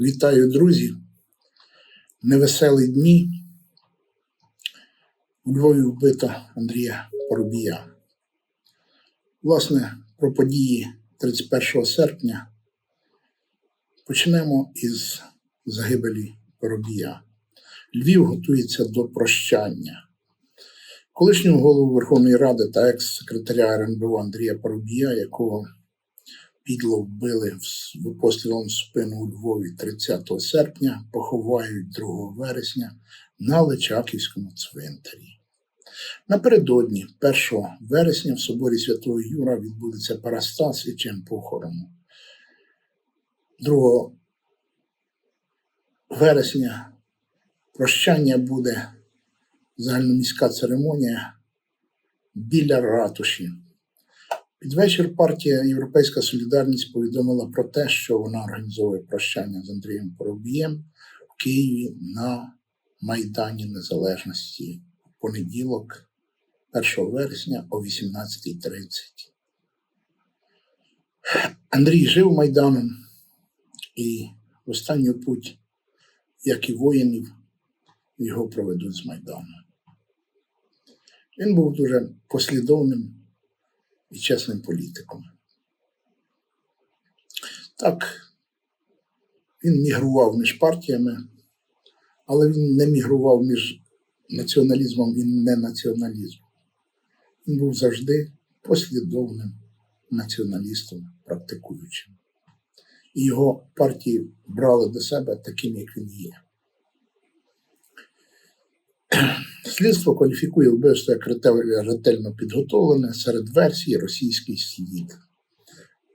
Вітаю, друзі. Невеселі дні. У Львові вбито Андрія Поробія. Власне, про події 31 серпня почнемо із загибелі Поробія. Львів готується до прощання. Колишнього голову Верховної Ради та екс-секретаря РНБО Андрія Поробія, якого підло вбили пострілом в спину у Львові 30 серпня, поховають 2 вересня на Личаківському цвинтарі. Напередодні 1 вересня в соборі Святого Юра відбудеться парастас і чин похорону. 2 вересня прощання буде загальноміська церемонія біля ратуші. Під вечір партія Європейська Солідарність повідомила про те, що вона організовує прощання з Андрієм Поробієм в Києві на Майдані Незалежності у понеділок, 1 вересня о 18.30. Андрій жив Майданом і в останню путь, як і воїнів, його проведуть з Майдану. Він був дуже послідовним і чесним політиком. Так, він мігрував між партіями, але він не мігрував між націоналізмом і ненаціоналізмом. Він був завжди послідовним націоналістом, практикуючим. І його партії брали до себе таким, як він є. Слідство кваліфікує вбивство як ретельно підготовлене серед версій російський слід.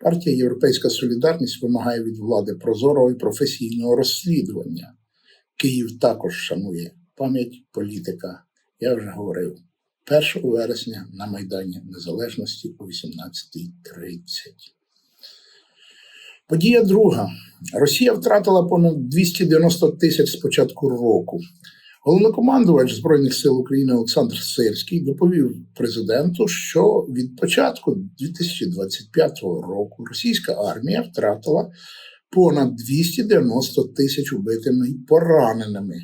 Партія Європейська Солідарність вимагає від влади прозорого і професійного розслідування. Київ також шанує пам'ять політика. Я вже говорив 1 вересня на Майдані Незалежності о 18.30. Подія друга. Росія втратила понад 290 тисяч з початку року. Головнокомандувач Збройних сил України Олександр Сирський доповів президенту, що від початку 2025 року російська армія втратила понад 290 тисяч убитими і пораненими.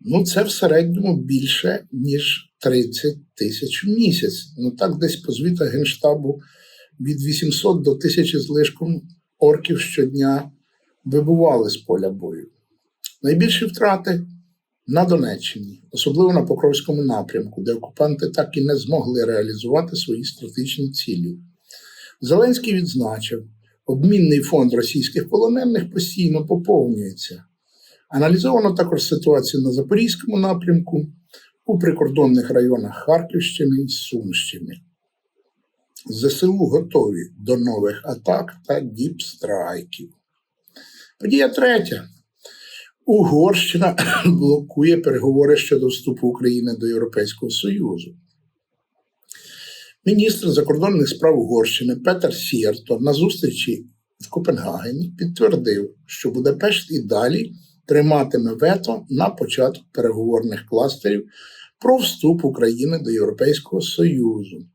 Ну, це в середньому більше, ніж 30 тисяч в місяць. Ну так, десь по звітах Генштабу від 800 до 1000 з лишком орків щодня вибували з поля бою. Найбільші втрати на Донеччині, особливо на Покровському напрямку, де окупанти так і не змогли реалізувати свої стратегічні цілі. Зеленський відзначив, обмінний фонд російських полонених постійно поповнюється. Аналізовано також ситуацію на Запорізькому напрямку, у прикордонних районах Харківщини і Сумщини. ЗСУ готові до нових атак та діпстрайків. Подія третя. Угорщина блокує переговори щодо вступу України до Європейського Союзу. Міністр закордонних справ Угорщини Петер Сєрто на зустрічі в Копенгагені підтвердив, що Будапешт і далі триматиме вето на початок переговорних кластерів про вступ України до Європейського Союзу.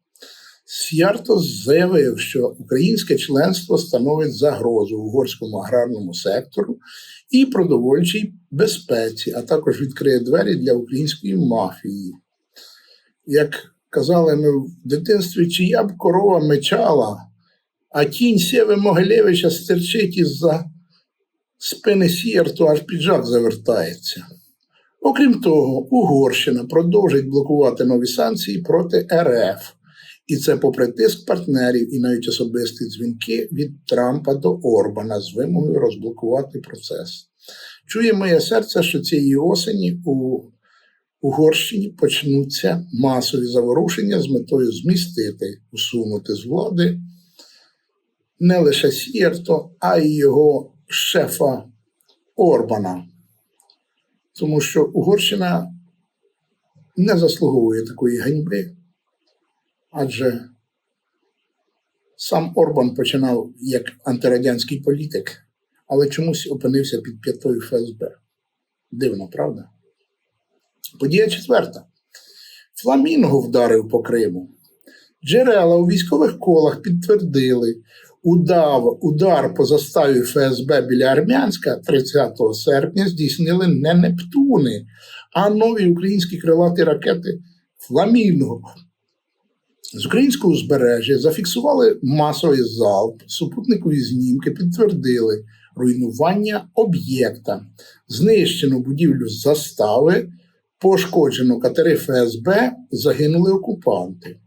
Сярто заявив, що українське членство становить загрозу угорському аграрному сектору і продовольчій безпеці, а також відкриє двері для української мафії. Як казали ми в дитинстві, чия б корова мечала, а тінь Сєви Могилєвича стерчить із-за спини Сєрту, аж піджак завертається. Окрім того, Угорщина продовжить блокувати нові санкції проти РФ. І це попри тиск партнерів і навіть особисті дзвінки від Трампа до Орбана з вимогою розблокувати процес. Чує моє серце, що цієї осені у Угорщині почнуться масові заворушення з метою змістити, усунути з влади не лише Сєрто, а й його шефа Орбана. Тому що Угорщина не заслуговує такої ганьби адже сам Орбан починав як антирадянський політик, але чомусь опинився під п'ятою ФСБ. Дивно, правда? Подія четверта. Фламінго вдарив по Криму. Джерела у військових колах підтвердили, удав, удар по заставі ФСБ біля Армянська 30 серпня здійснили не Нептуни, а нові українські крилаті ракети Фламінго. З українського узбережжя зафіксували масовий залп, супутникові знімки підтвердили руйнування об'єкта, знищено будівлю застави, пошкоджено катери ФСБ, загинули окупанти.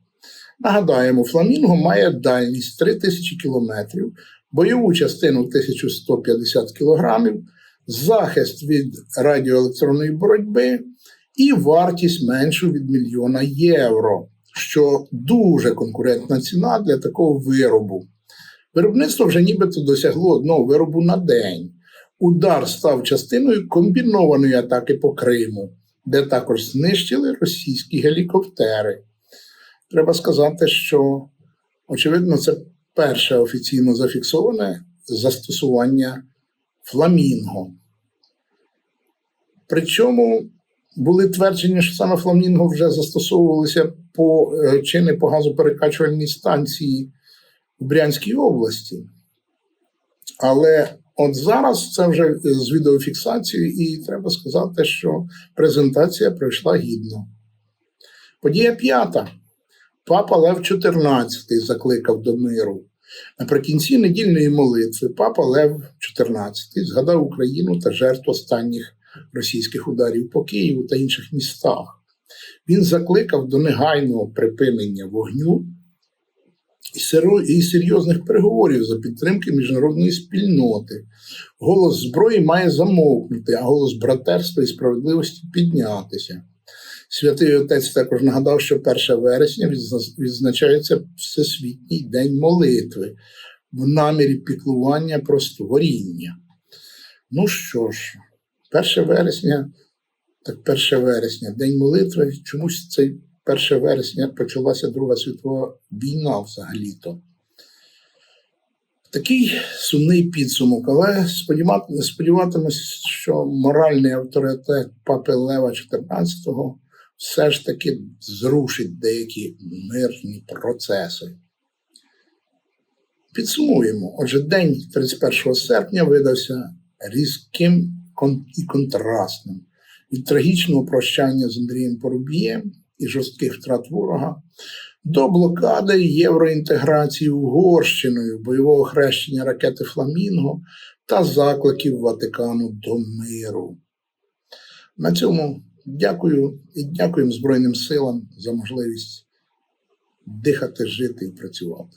Нагадаємо, Фламінго має дальність 3000 кілометрів, бойову частину 1150 кілограмів, захист від радіоелектронної боротьби і вартість меншу від мільйона євро, що дуже конкурентна ціна для такого виробу. Виробництво вже нібито досягло одного виробу на день. Удар став частиною комбінованої атаки по Криму, де також знищили російські гелікоптери. Треба сказати, що, очевидно, це перше офіційно зафіксоване застосування фламінго. Причому були твердження, що саме фламінго вже застосовувалися по е, чи не по газоперекачувальній станції в Брянській області. Але от зараз це вже з відеофіксацією, і треба сказати, що презентація пройшла гідно. Подія п'ята. Папа Лев XIV закликав до миру. Наприкінці недільної молитви Папа Лев XIV згадав Україну та жертв останніх російських ударів по Києву та інших містах. Він закликав до негайного припинення вогню і серйозних переговорів за підтримки міжнародної спільноти. Голос зброї має замовкнути, а голос братерства і справедливості піднятися. Святий Отець також нагадав, що 1 вересня відзначається Всесвітній день молитви в намірі піклування про створіння. Ну що ж, 1 вересня, так 1 вересня, День молитви. Чомусь цей 1 вересня почалася Друга світова війна взагалі-то. Такий сумний підсумок, але сподіват- сподіватимусь, що моральний авторитет папи Лева XIV все ж таки зрушить деякі мирні процеси. Підсумуємо. Отже, день 31 серпня видався різким і контрастним. Від трагічного прощання з Андрієм Порубієм і жорстких втрат ворога до блокади євроінтеграції Угорщиною, бойового хрещення ракети Фламінго та закликів Ватикану до миру. На цьому дякую і дякуємо Збройним силам за можливість дихати, жити і працювати.